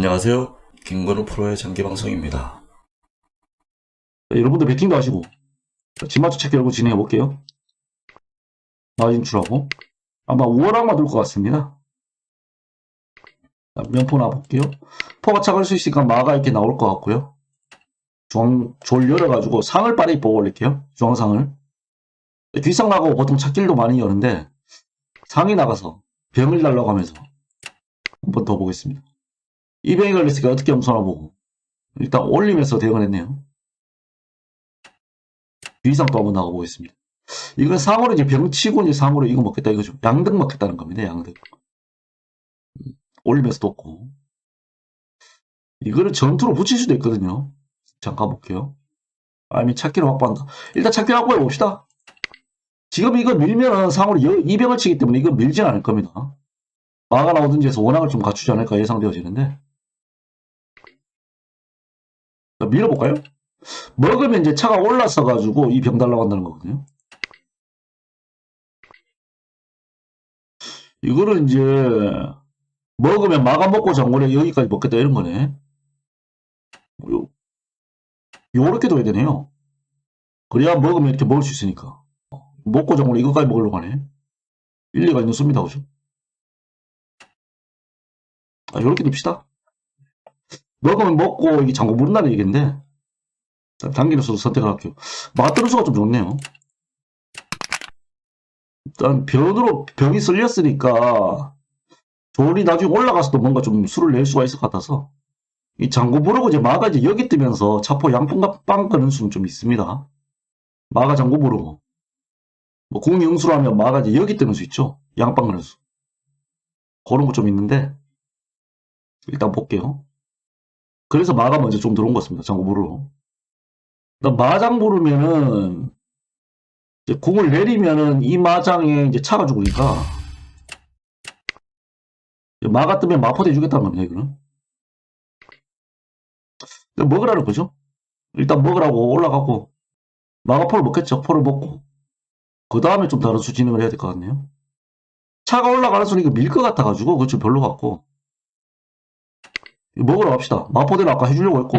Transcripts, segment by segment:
안녕하세요. 김건우 프로의 장기 방송입니다. 여러분들 배팅도 하시고 진맞춰 체크 열고 진행해 볼게요. 마진출하고 아마 5월항만 돌것 같습니다. 자, 면포 놔볼게요. 포가 차갈 수 있으니까 마가 이렇게 나올 것 같고요. 중앙 졸 열어가지고 상을 빠르게 보고 올릴게요. 중앙상을. 뒷상 나가고 보통 찾길도 많이 여는데 상이 나가서 병을 달라고 하면서 한 번 더 보겠습니다. 이 병이 걸렸으니까 어떻게 엄선하 보고 일단 올리면서 대응을 했네요. 뒤상 또 한번 나가보겠습니다. 이건 상으로 이제 병치고 이제 상으로 이거 먹겠다 이거죠. 양득 먹겠다는 겁니다. 양득. 음, 올리면서 돕고. 이거를 전투로 붙일 수도 있거든요. 잠깐 볼게요. 아니면 찾기를 확보한다. 일단 찾기를 확보해 봅시다. 지금 이거 밀면은 상으로 200을 치기 때문에 이거 밀진 않을 겁니다. 마가 나오든지 해서 원학을 좀 갖추지 않을까 예상되어지는데. 자, 밀어볼까요? 먹으면 이제 차가 올랐어가지고 이 병 달라고 한다는 거거든요. 이거를 이제 먹으면 마감 먹고 장고래 여기까지 먹겠다 이런 거네. 요, 요렇게 둬야 되네요. 그래야 먹으면 이렇게 먹을 수 있으니까. 먹고 장고래 이거까지 먹으려고 하네. 일리가 있는 수입니다. 그죠? 아, 요렇게 둡시다. 먹으면 먹고 이게 장고 모른다는 얘기인데 수도 선택을 할게요. 수가 좀 좋네요. 일단 변으로 병이 쓸렸으니까 졸이 나중에 올라가서도 뭔가 좀 수를 낼 수가 있을 것 같아서 이 장고 부르고 이제 마가 이제 여기 뜨면서 차포 양pun과 빵 끄는 수는 좀 있습니다. 마가 장고 부르고 뭐 공영수로 하면 마가 이제 여기 뜨는 수 있죠. 양빵 끄는 수. 그런 거 좀 있는데 일단 볼게요. 그래서 마가 먼저 좀 들어온 것 같습니다. 부르러. 마장 부르면은 공을 내리면은 이 마장에 이제 차가 죽으니까 마가 뜨면 마포대 주겠다는 겁니다. 이거는 먹으라는 거죠. 일단 먹으라고 올라가고 마가 포를 먹겠죠. 포를 먹고 그 다음에 좀 다른 수 진행을 해야 될 것 같네요. 차가 올라가는 순 이거 밀것 같아가지고 그거 좀 별로 같고 먹으러 갑시다. 마포대는 아까 해주려고 했고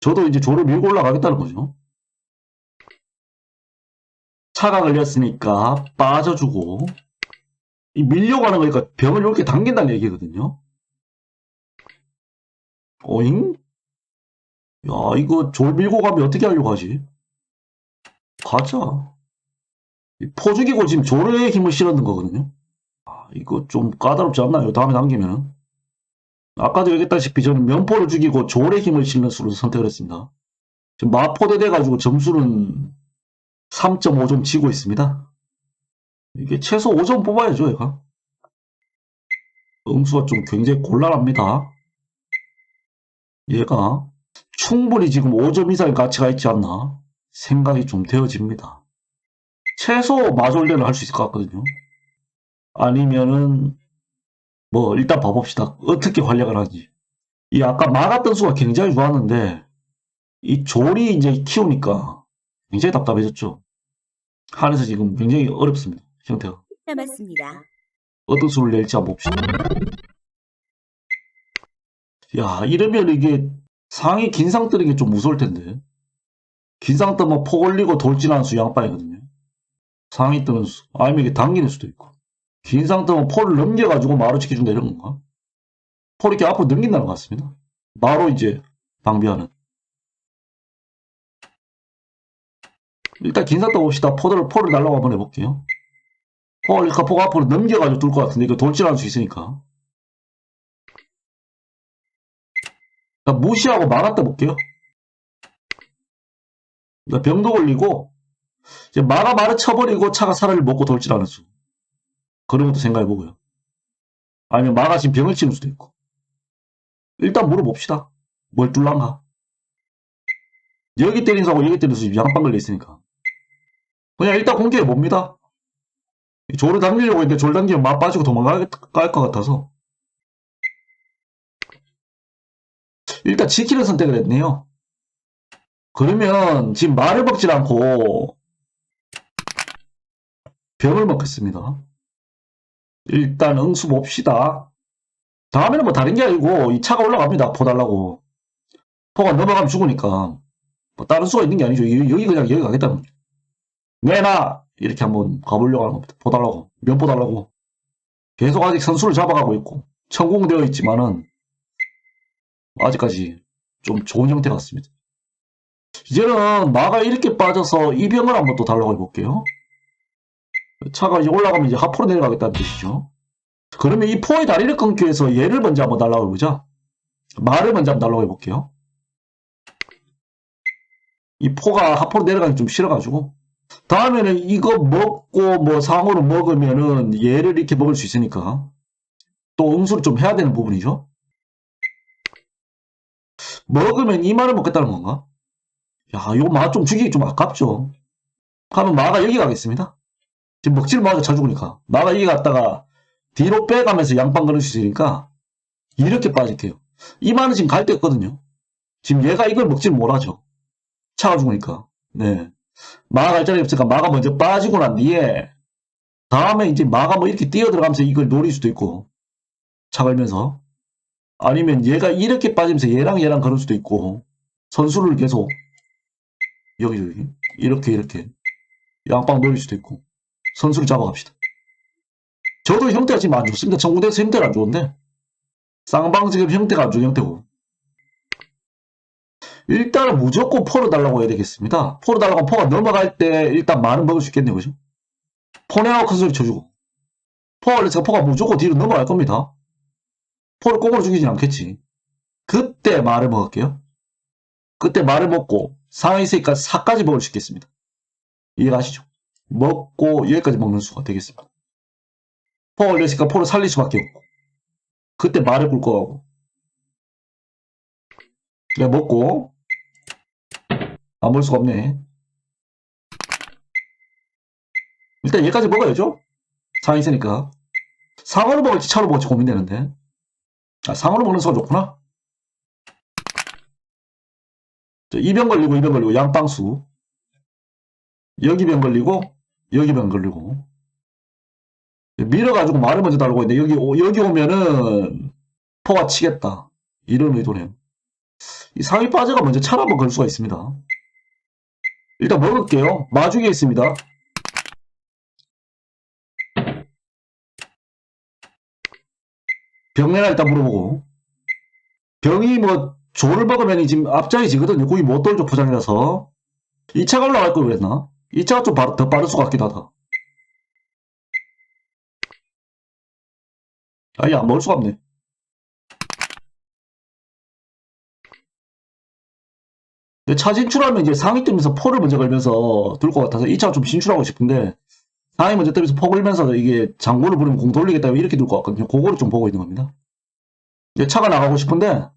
저도 이제 조를 밀고 올라가겠다는 거죠. 차가 걸렸으니까 빠져주고 이 밀려고 하는 거니까 병을 이렇게 당긴다는 얘기거든요. 어잉? 야 이거 졸 밀고 가면 어떻게 하려고 하지? 가자. 포 죽이고 지금 조르의 힘을 실었는 거거든요. 아, 이거 좀 까다롭지 않나요? 다음에 당기면은. 아까도 얘기했다시피 저는 면포를 죽이고 조의 힘을 실는 수를 선택을 했습니다. 지금 마포대 돼가지고 점수는 3.5점 지고 있습니다. 이게 최소 5점 뽑아야죠, 얘가. 응수가 좀 굉장히 곤란합니다. 얘가 충분히 지금 5점 이상의 가치가 있지 않나 생각이 좀 되어집니다. 최소 마졸대는 할수 있을 것 같거든요. 아니면은 뭐 일단 봐봅시다. 어떻게 활약을 하는지. 이 아까 막았던 수가 굉장히 좋았는데 이 졸이 이제 키우니까 굉장히 답답해졌죠. 한에서 지금 굉장히 어렵습니다. 형태가. 남았습니다. 어떤 수를 낼지 한번 봅시다. 야 이러면 이게 상이 긴상 뜨는 게 좀 무서울 텐데. 긴상 뜨면 폭 올리고 돌진하는 수 양반이거든요. 수. 아니면 이게 당기는 수도 있고. 긴상 뜨면 폴을 넘겨가지고 마루 지켜준다 이런 건가? 폴 이렇게 앞으로 넘긴다는 것 같습니다. 마로 이제 방비하는. 일단 긴상 떠봅시다. 포를, 폴을 달라고 한번 해볼게요. 폴, 이렇게 포가 앞으로 넘겨가지고 뚫을 것 같은데 이거 돌진할 수 있으니까. 무시하고 막았다 볼게요. 병도 걸리고 마가 마를 쳐버리고 차가 사라를 먹고 돌진하는 수. 그런 것도 생각해보고요. 아니면 마가 지금 병을 치는 수도 있고. 일단 물어봅시다. 뭘 뚫란가? 여기 때린 수하고 여기 때린 수 양방 걸려 있으니까. 그냥 일단 공개해 봅니다. 조를 당기려고 했는데 조를 당기면 마 빠지고 도망갈 것 같아서. 일단 지키는 선택을 했네요. 그러면 지금 말을 먹질 않고 병을 먹겠습니다. 일단 응수 봅시다. 다음에는 뭐 다른 게 아니고 이 차가 올라갑니다. 포 달라고. 포가 넘어가면 죽으니까 뭐 다른 수가 있는 게 아니죠. 이- 여기 그냥 여기 가겠다는 겁니다. 내놔 이렇게 한번 가보려고 하는 겁니다. 포 달라고 면 포 달라고 계속 아직 선수를 잡아가고 있고 천공되어 있지만은 아직까지 좀 좋은 형태 같습니다. 이제는 마가 이렇게 빠져서 이 병을 한번 또 달라고 해볼게요. 차가 이제 올라가면 이제 하프로 내려가겠다는 뜻이죠. 그러면 이 포의 다리를 끊기 위해서 얘를 먼저 한번 달라고 해보자. 말을 먼저 한번 달라고 해볼게요. 이 포가 하프로 내려가기 좀 싫어가지고. 다음에는 이거 먹고 뭐 상으로 먹으면은 얘를 이렇게 먹을 수 있으니까 또 응수를 좀 해야 되는 부분이죠. 먹으면 이 말을 먹겠다는 건가? 야, 이거 마좀 주기 좀 아깝죠. 하면 마가 여기 가겠습니다. 지금 먹지를 못하고 차 죽으니까. 마가 여기 갔다가 뒤로 빼가면서 수 있으니까 이렇게 빠질게요. 이 마는 지금 갈데 없거든요. 지금 얘가 이걸 먹지를 못하죠. 차가 죽으니까. 네. 마가 갈 자리 없으니까 마가 먼저 빠지고 난 뒤에 다음에 이제 마가 뭐 이렇게 뛰어 들어가면서 이걸 노릴 수도 있고 차 걸면서 아니면 얘가 이렇게 빠지면서 얘랑 얘랑 걸을 수도 있고 선수를 계속 여기 여기 이렇게 이렇게 양방 노릴 수도 있고 선수를 잡아갑시다. 저도 형태가 지금 안 좋습니다. 청구대에서 형태가 안 좋은데 쌍방 지금 형태가 안 좋은 형태고 일단은 무조건 포를 달라고 해야 되겠습니다. 포를 달라고 포가 넘어갈 때 일단 말은 먹을 수 있겠네요. 그죠? 큰 소리 쳐주고 포가 올려서 포가 무조건 뒤로 넘어갈 겁니다. 포를 꼭으로 죽이진 않겠지. 그때 말을 먹을게요. 그때 말을 먹고 상황이 있으니까 사까지 먹을 수 있겠습니다. 이해가시죠? 먹고 여기까지 먹는 수가 되겠습니다. 포 올렸으니까 포를 살릴 수밖에 없고 그때 말을 굴 거하고 그래 먹고 안볼 수가 없네. 일단 얘까지 먹어야죠. 상황이 있으니까 상어로 먹을지 차로 먹을지 고민되는데 아, 상어로 먹는 수가 좋구나. 저 이병 걸리고 이병 걸리고 양빵수 여기 병 걸리고 여기 병 걸리고 밀어가지고 말을 먼저 달고 있는데 여기 오- 여기 오면은 포가 치겠다 이런 의도네요. 이 상위 빠져가 먼저 차를 한번 걸 수가 있습니다. 일단 먹을게요. 마중에 있습니다. 병내나 일단 물어보고 병이 뭐 조를 먹으면 지금 앞자리 지거든요. 거기 못 돌죠 포장이라서 2차가 올라갈 걸 그랬나? 2차가 좀 바- 더 빠를 것 같기도 하다. 아예 안 먹을 수가 없네. 차 진출하면 이제 상위 뜨면서 포를 먼저 걸면서 들 것 같아서 2차가 좀 진출하고 싶은데 상위 먼저 뜨면서 포 걸면서 이게 장구를 부르면 공 돌리겠다 이렇게 들 것 같거든요. 그거를 좀 보고 있는 겁니다. 이제 차가 나가고 싶은데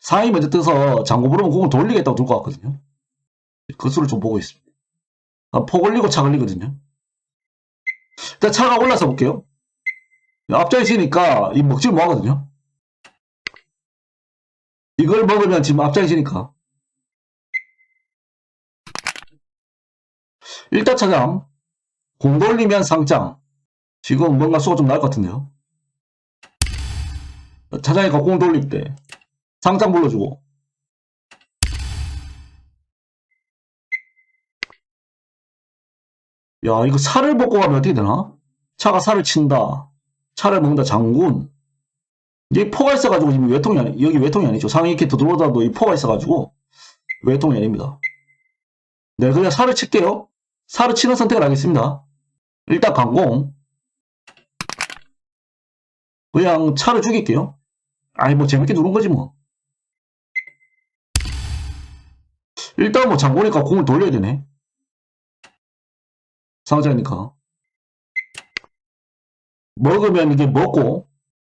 상위 먼저 떠서 장구 부르면 공을 돌리겠다고 들 것 같거든요. 그 수를 좀 보고 있습니다. 아, 포 걸리고 차 걸리거든요. 일단 차가 올라서 볼게요. 앞자리 있으니까 이 먹지를 못하거든요. 이걸 먹으면 지금 앞자리 있으니까 일단 차장 공 돌리면 상장 지금 뭔가 수가 좀 나을 것 같은데요. 차장이가 공 돌릴 때 상장 불러주고 야 이거 살을 먹고 가면 어떻게 되나? 차가 살을 친다. 차를 먹는다 장군. 이 포가 있어가지고 지금 외통이 아니 여기 외통이 아니죠. 상위 이렇게 들어오다도 이 포가 있어가지고 외통이 아닙니다. 네 그냥 살을 칠게요. 살을 치는 선택을 하겠습니다. 일단 강공. 그냥 차를 죽일게요. 아니 뭐 재밌게 누른 거지 뭐. 일단 뭐 장고니까 공을 돌려야 되네. 상자니까. 먹으면 이게 먹고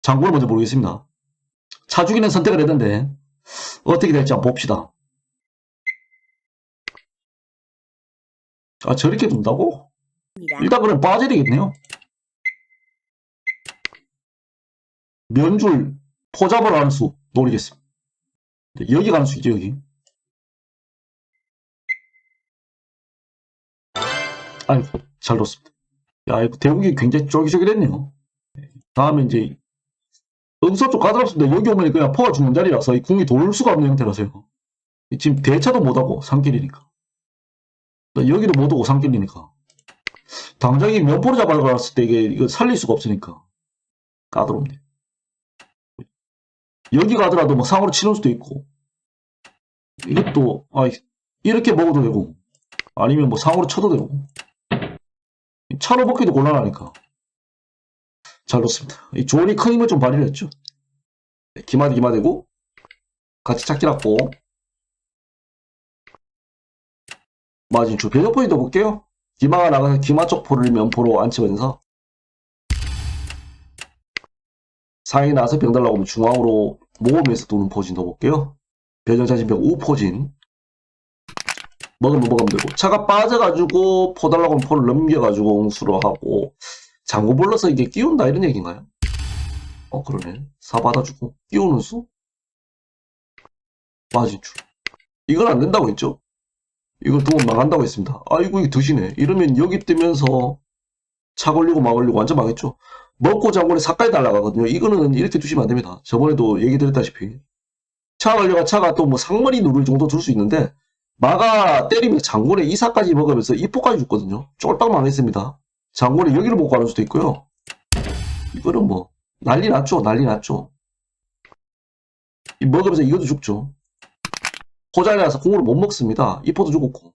장고를 먼저 모르겠습니다. 차 죽이는 선택을 했는데 어떻게 될지 한번 봅시다. 아 저렇게 둔다고? 일단 그럼 빠져야 되겠네요. 면줄 포잡으로 하는 수 노리겠습니다. 네, 여기 가는 수 있죠 여기. 아이고 잘 넣었습니다. 야, 대국이 굉장히 쫄깃쫄깃했네요. 다음에 이제, 응서 쪽 까다롭습니다. 여기 오면 그냥 포가 죽는 자리라서 이 궁이 돌 수가 없는 형태라서요. 지금 대차도 못하고, 산길이니까. 여기도 못 오고, 산길이니까. 당장 이 면포를 잡아갔을 때 이게, 이거 살릴 수가 없으니까. 까다롭네. 여기 가더라도 뭐 상으로 치는 수도 있고. 이것도, 아, 이렇게 먹어도 되고. 아니면 뭐 상으로 쳐도 되고. 차로 먹기도 곤란하니까. 잘 놓습니다. 이 조언이 큰 힘을 좀 발휘를 했죠. 네, 기마대 기마대고 같이 찾기 났고 마진출 배적 포인트 볼게요. 기마가 나가서 기마 쪽 포를 면포로 앉히면서 상이 나서 병 달라고 하면 중앙으로 모으면서 도는 포진 넣어볼게요. 배정자진병 우포진 먹으면 먹으면 되고. 차가 빠져가지고 포 달라고 하면 포를 넘겨가지고 옹수로 하고 장고 불러서 이게 끼운다 이런 얘기인가요? 어 그러네. 사 받아주고 끼우는 수? 마진출. 이건 안 된다고 했죠? 이거 두면 망한다고 했습니다. 아이고 이게 드시네. 이러면 여기 뜨면서 차 걸리고 막 걸리고 완전 망했죠. 먹고 장군에 사까지 날라가거든요. 이거는 이렇게 두시면 안 됩니다. 저번에도 얘기 드렸다시피. 차 걸려가 차가 또 뭐 상머리 누를 정도 줄 수 있는데 마가 때리면 장군에 이사까지 먹으면서 이포까지 죽거든요. 쫄딱 망했습니다. 장군에 여기를 못 가는 수도 있고요. 이거는 뭐 난리 났죠. 난리 났죠. 이 먹으면서 이것도 죽죠. 포장이 나서 공으로 못 먹습니다. 이포도 죽었고.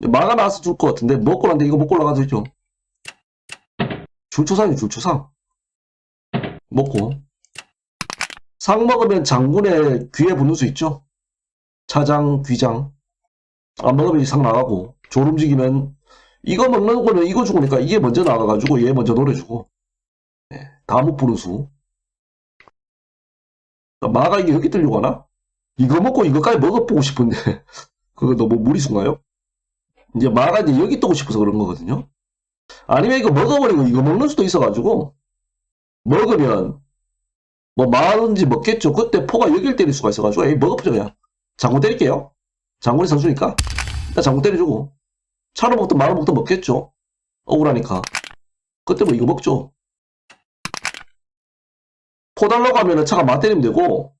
마가 나와서 죽을 것 같은데 먹고 난데 이거 먹고 올라가도 되죠. 줄초상이 줄초상. 먹고. 상 먹으면 장군의 귀에 붙는 수 있죠. 차장 귀장 안 먹으면 이상 나가고 졸 움직이면 이거 먹는 거는 이거 죽으니까 이게 먼저 나가가지고 얘 먼저 노려주고. 네, 다못 부는 수. 마가 이게 여기 들려고 하나? 이거 먹고 이거까지 먹어보고 싶은데. 그거 너무 무리수인가요? 이제 마가 이제 여기 뜨고 싶어서 그런 거거든요. 아니면 이거 먹어버리고 이거 먹는 수도 있어가지고 먹으면 뭐 마든지 먹겠죠. 그때 포가 여길 때릴 수가 있어가지고 에이 먹어보죠 그냥. 장군 때릴게요 장군이 선수니까. 일단 장군 때려주고. 차로 먹든 말로 먹든 먹겠죠. 억울하니까. 그때 뭐 이거 먹죠. 포 달라고 하면은 차가 맞 때리면 되고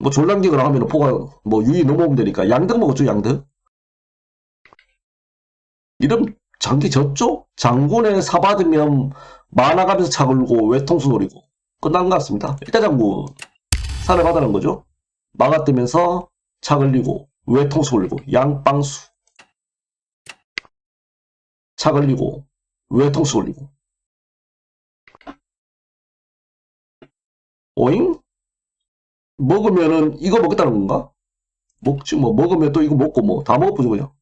뭐 졸랑기거나 하면은 포가 뭐 유이 넘어오면 되니까. 양득 먹었죠 양득. 이름 장기 졌죠? 장군에 사받으면 만화가면서 차 걸고 외통수 노리고. 끝난 것 같습니다. 일단 장군 산을 받아는 거죠. 마가 뜨면서 차 걸리고 외통수 걸리고 양빵수. 차 걸리고 외통수 걸리고. 오잉? 먹으면은 이거 먹겠다는 건가? 먹지 뭐 먹으면 또 이거 먹고 뭐 다 먹어보죠 그냥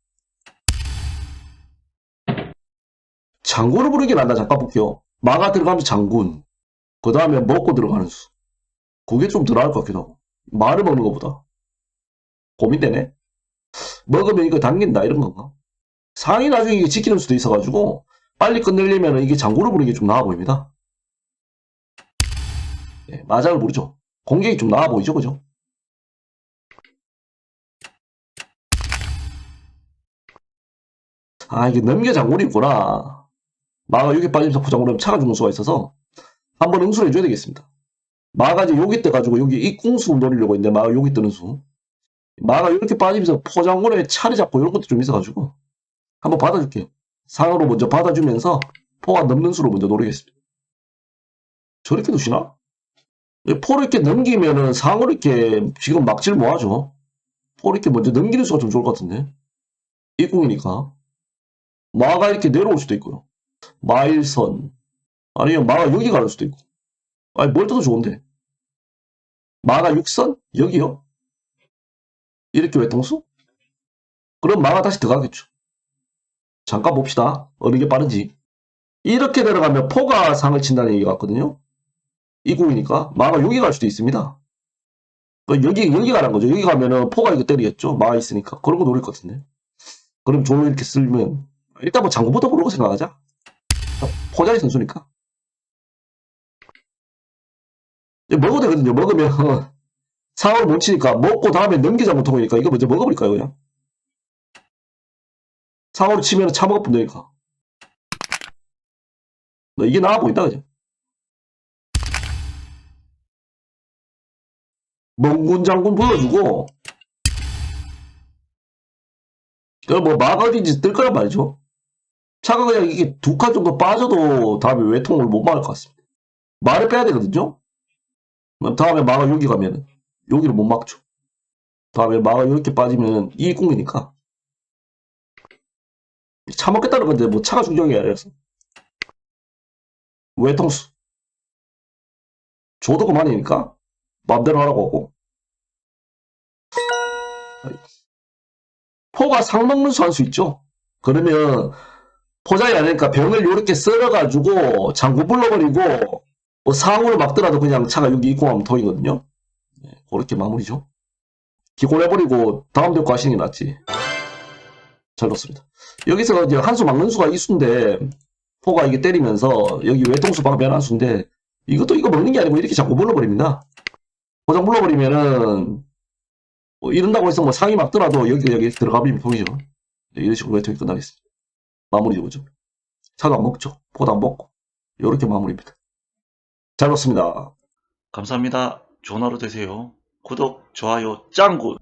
장군을 부르긴 한다 잠깐 볼게요. 마가 들어가면서 장군. 그 다음에 먹고 들어가는 수. 그게 좀더 나을 것 같기도 하고. 말을 먹는 것보다 고민되네. 먹으면 이거 당긴다 이런 건가? 상이 나중에 이게 지키는 수도 있어가지고 빨리 끝내려면 이게 장군을 부르는 게 좀 나아 보입니다. 네, 마장을 부르죠. 공격이 좀 나아 보이죠 그죠? 아 이게 넘겨 장군이 있구나. 마가 여기 빠지면서 포장으로 차가 죽는 수가 있어서 한번 응수를 해줘야 되겠습니다. 마가 이제 여기 떠가지고 여기 이 궁수 노리려고 했는데 마가 여기 뜨는 수 마가 이렇게 빠지면서 포장군에 차를 잡고 이런 것도 좀 있어가지고 한번 받아줄게요. 상으로 먼저 받아주면서 포가 넘는 수로 먼저 노리겠습니다. 저렇게 두시나? 포를 이렇게 넘기면은 상으로 이렇게 지금 막질 뭐하죠 포를 이렇게 먼저 넘기는 수가 좀 좋을 것 같은데. 이 궁이니까. 마가 이렇게 내려올 수도 있고요. 마일선. 아니면 마가 여기 갈 수도 있고. 아니 뭘 떠도 좋은데. 마가 6선? 여기요? 이렇게 외통수? 그럼 마가 다시 들어가겠죠. 잠깐 봅시다. 어느 게 빠른지. 이렇게 들어가면 포가 상을 친다는 얘기 같거든요. 이 궁이니까 마가 여기 갈 수도 있습니다. 그 여기 여기 가는 거죠. 여기 가면은 포가 이거 때리겠죠. 마가 있으니까. 그런 거 노릴 것 같은데. 그럼 종을 이렇게 쓸면 일단 뭐 장군부터 부르고 생각하자. 포자리 선수니까. 먹어도 되거든요. 먹으면 상으로 못 치니까 먹고 다음에 넘기자 못하니까 이거 먼저 먹어버릴까요 그냥? 상으로 치면 차 먹어보면 되니까. 너 이게 나아 보인다, 그죠? 멍군 장군 불러주고, 그뭐 마가 어딘지 뜰 거란 말이죠. 차가 그냥 이게 두 칸 정도 빠져도 다음에 외통을 못 막을 것 같습니다. 말을 빼야 되거든요. 다음에 마가 여기 가면은 여기를 못 막죠. 다음에 마가 이렇게 빠지면 이익공이니까 차 먹겠다는 건데 뭐 차가 중요한 게 아니라서 외통수 줘도 그만이니까 마음대로 하라고 하고 포가 상먹는수 할 수 있죠. 그러면 포장이 안 되니까 병을 이렇게 썰어가지고 장구 불러버리고 뭐 상으로 막더라도 그냥 차가 여기 입고 하면 도이거든요. 네, 그렇게 마무리죠. 기골해버리고 다음 대고 하시는 게 낫지. 잘 넣습니다. 여기서 이제 한 수 막는 수가 이수인데 포가 이게 때리면서 여기 외통수 방변 한 수인데 이것도 이거 먹는 게 아니고 이렇게 자꾸 물러버립니다. 포장 물러버리면은 뭐 이런다고 해서 뭐 상이 막더라도 여기 여기 들어가면 통이죠. 네, 이런 식으로 외통이 끝나겠습니다. 마무리죠, 그죠? 차도 안 먹죠. 포도 안 먹고 이렇게 마무리입니다. 잘 넣습니다. 감사합니다. 하루 되세요. 구독, 좋아요, 짱구!